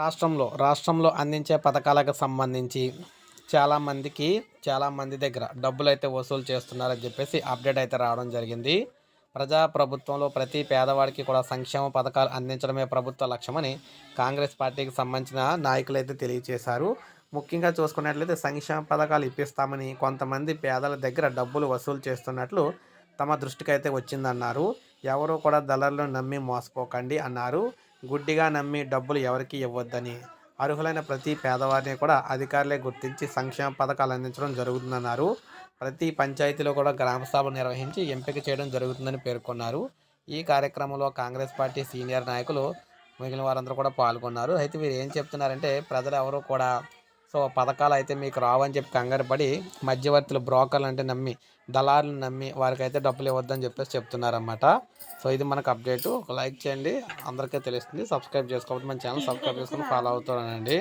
రాష్ట్రంలో రాష్ట్రంలో అందించే పథకాలకు సంబంధించి చాలామందికి చాలామంది దగ్గర డబ్బులు అయితే వసూలు చేస్తున్నారని చెప్పేసి అప్డేట్ అయితే రావడం జరిగింది. ప్రజా ప్రభుత్వంలో ప్రతి పేదవాడికి కూడా సంక్షేమ పథకాలు అందించడమే ప్రభుత్వ లక్ష్యమని కాంగ్రెస్ పార్టీకి సంబంధించిన నాయకులు అయితే తెలియజేశారు. ముఖ్యంగా చూసుకున్నట్లయితే సంక్షేమ పథకాలు ఇప్పిస్తామని కొంతమంది పేదల దగ్గర డబ్బులు వసూలు చేస్తున్నట్లు తమ దృష్టికి అయితే వచ్చిందన్నారు. ఎవరు కూడా దళారులను నమ్మి మోసపోకండి అన్నారు. గుడ్డిగా నమ్మి డబ్బులు ఎవరికి ఇవ్వద్దని. అర్హులైన ప్రతి పేదవారిని కూడా అధికారులే గుర్తించి సంక్షేమ పథకాలు అందించడం జరుగుతుందన్నారు. ప్రతి పంచాయతీలో కూడా గ్రామ సభలు నిర్వహించి ఎంపిక చేయడం జరుగుతుందని పేర్కొన్నారు. ఈ కార్యక్రమంలో కాంగ్రెస్ పార్టీ సీనియర్ నాయకులు మిగిలిన వారందరూ కూడా పాల్గొన్నారు. అయితే వీరు ఏం చెప్తున్నారంటే ప్రజలు ఎవరు కూడా సో పథకాలు అయితే మీకు రావని చెప్పి కంగారుపడి మధ్యవర్తులు బ్రోకర్లు అంటే నమ్మి దళారులు నమ్మి వారికి అయితే డబ్బులు ఇవ్వద్దని చెప్పేసి చెప్తున్నారన్నమాట. సో ఇది మనకు అప్డేటు. ఒక లైక్ చేయండి. అందరికీ తెలుస్తుంది. సబ్స్క్రైబ్ చేసుకోకపోతే మన ఛానల్ సబ్స్క్రైబ్ చేసుకొని ఫాలో అవుతానండి